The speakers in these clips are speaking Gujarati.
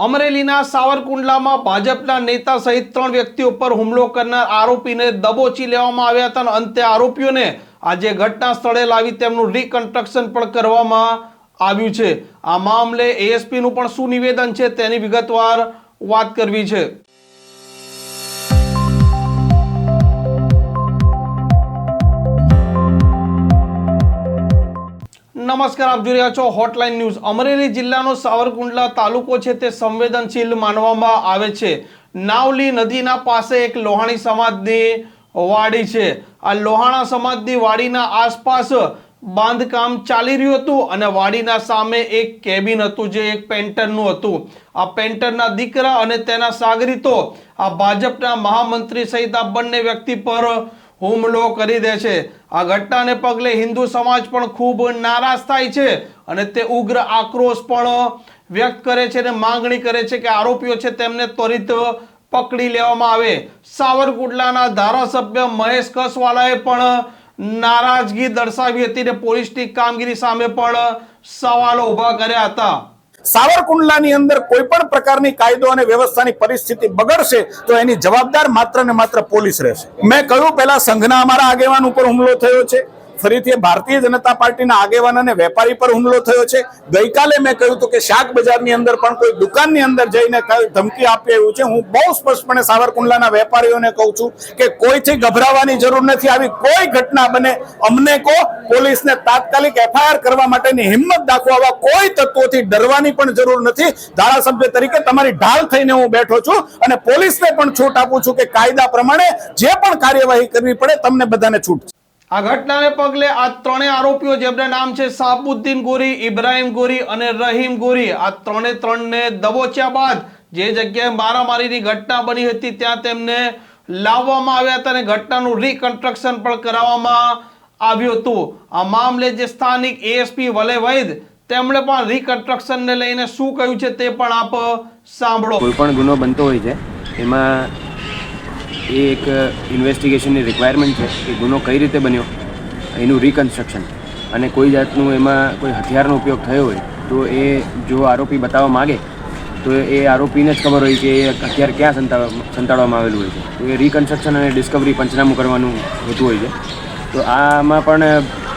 અમરેલીના સાવરકુંડલામાં ભાજપના નેતા સહિત ત્રણ વ્યક્તિઓ પર હુમલો કરનાર આરોપીને દબોચી લેવામાં આવ્યા હતા અને અંતે આરોપીઓને આજે ઘટના સ્થળે લાવી તેમનું રિકન્સ્ટ્રક્શન પણ કરવામાં આવ્યું છે. આ મામલે એએસપીનું પણ શું નિવેદન છે તેની વિગતવાર વાત કરવી છે. નમસ્કાર, આપ જોઈ રહ્યા છો હોટલાઇન ન્યૂઝ અમરેલી જિલ્લાનો સાવરકુંડલા તાલુકો છે, તે સંવેદનશીલ માનવામાં આવે છે. નાવલી નદીના પાસે એક લોહાણી સમાજની વાડી છે. આ લોહાણા સમાજની વાડીના આસપાસ બાંધકામ ચાલી રહ્યું હતું અને વાડીના સામે એક કેબિન હતું, જે એક પેન્ટરનું હતું. આ પેન્ટરના દીકરા અને તેના સાગરીતો આ ભાજપના મહામંત્રી સહિત આ બંને વ્યક્તિ પર હુમલો કરી દે છે. આ ઘટનાને પગલે હિન્દુ સમાજ પણ ખૂબ નારાજ થાય છે અને તે ઉગ્ર આક્રોશ પણ વ્યક્ત કરે છે અને માંગણી કરે છે કે આરોપીઓ છે તેમને ત્વરિત પકડી લેવામાં આવે. સાવરકુંડલાના ધારાસભ્ય મહેશ કસવાલાએ પણ નારાજગી દર્શાવી હતી અને પોલીસની કામગીરી સામે પણ સવાલો ઊભા કર્યા હતા. સાવરકુંડલાની અંદર કોઈ પણ પ્રકારની કાયદો અને વ્યવસ્થાની પરિસ્થિતિ બગડશે તો એની જવાબદાર માત્ર ને માત્ર પોલીસ રહેશે. મેં કહ્યું, પહેલા સંઘના અમારા આગેવાન ઉપર હુમલો થયો છે. ફરીથી ભારતીય જનતા પાર્ટીના આગેવાન અને વેપારી પર હુમલો થયો છે. ગઈકાલે મેં કહ્યું કે શાક બજારની અંદર પણ કોઈ દુકાનની અંદર જઈને ધમકી આપી આવ્યું છે. હું બહુ સ્પષ્ટપણે સાવરકુંડલાના વેપારીઓને કહું છું કે કોઈથી ગભરાવાની જરૂર નથી. આવી કોઈ ઘટના બને, અમને કો પોલીસને તાત્કાલિક એફઆઈઆર કરવા માટેની હિંમત દાખવવા કોઈ તત્વોથી ડરવાની પણ જરૂર નથી. ધારાસભ્ય તરીકે તમારી ઢાલ થઈને હું બેઠો છું અને પોલીસને પણ છૂટ આપું છું કે કાયદા પ્રમાણે જે પણ કાર્યવાહી કરવી પડે, તમને બધાને છૂટ. આ ઘટનાને પગલે આ ત્રણેય આરોપીઓ જેમના નામ છે સાબુદ્દીન ગોરી, ઇબ્રાહિમ ગોરી અને રહીમ ગોરી, આ ત્રણે ત્રણને દબોચ્યા બાદ જે જગ્યાએ મારામારીની ઘટના બની હતી ત્યાં તેમને લાવવામાં આવ્યા હતા અને ઘટનાનું રિકન્સ્ટ્રક્શન પણ કરાવવામાં આવ્યું હતું. આ મામલે જે સ્થાનિક એએસપી વલે વૈદ, તેમણે પણ રિકન્સ્ટ્રક્શનને લઈને શું કહ્યું છે તે પણ આપ સાંભળો. કોઈ પણ ગુનો બનતો હોય છે, એમાં એ એક ઇન્વેસ્ટિગેશનની રિક્વાયરમેન્ટ છે. કે ગુનો કઈ રીતે બન્યો? એનું રિકન્સ્ટ્રક્શન અને કોઈ જાતનું એમાં કોઈ હથિયારનો ઉપયોગ થયો હોય, તો એ જો આરોપી બતાવવા માગે, તો એ આરોપીને જ ખબર હોય કે એ હથિયાર ક્યાં સંતાડવા સંતાડવામાં આવેલું હોય છે. તો એ રિકન્સ્ટ્રક્શન અને ડિસ્કવરી પંચનામું કરવાનું હોતું હોય છે. તો આમાં પણ,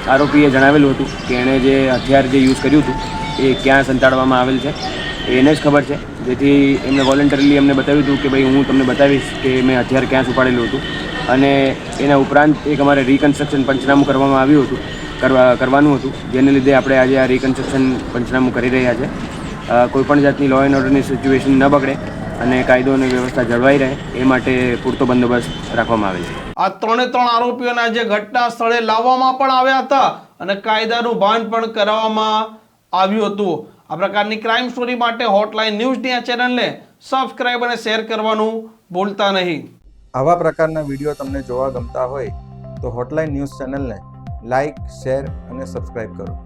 આરોપીએ જણાવેલું હતું કે એણે જે હથિયાર જે યુઝ કર્યું હતું, એ ક્યાં સંતાડવામાં આવેલ છે. એને જ ખબર છે. જેથી એમને વોલન્ટરીલી એમને બતાવ્યું હતું કે ભાઈ હું તમને બતાવીશ કે મેં હથિયાર ક્યાં છુપાડેલું હતું. અને એના ઉપરાંત એક અમારે રિકન્સ્ટ્રક્શન પંચનામું કરવામાં આવ્યું હતું, કરવા, કરવાનું હતું, જેને લીધે આપણે આજે આ રિકન્સ્ટ્રક્શન પંચનામું કરી રહ્યા છે. કોઈપણ જાતની લો એન્ડ ઓર્ડરની સિચ્યુએશન ન બગડે અને કાયદો અને વ્યવસ્થા જળવાઈ રહે, એ માટે પૂરતો બંદોબસ્ત રાખવામાં આવે છે. આ ત્રણે ત્રણ આરોપીઓને આજે ઘટના સ્થળે લાવવામાં પણ આવ્યા હતા અને કાયદાનું ભાન પણ કરાવવામાં આવ્યું હતું. આ પ્રકારની ક્રાઇમ સ્ટોરી માટે હોટલાઇન ન્યૂઝની આ ચેનલને સબસ્ક્રાઇબ અને શેર કરવાનું ભૂલતા નહીં. આવા પ્રકારના વીડિયો તમને જોવા ગમતા હોય તો હોટલાઇન ન્યૂઝ ચેનલને લાઇક શેર અને સબસ્ક્રાઇબ કરો.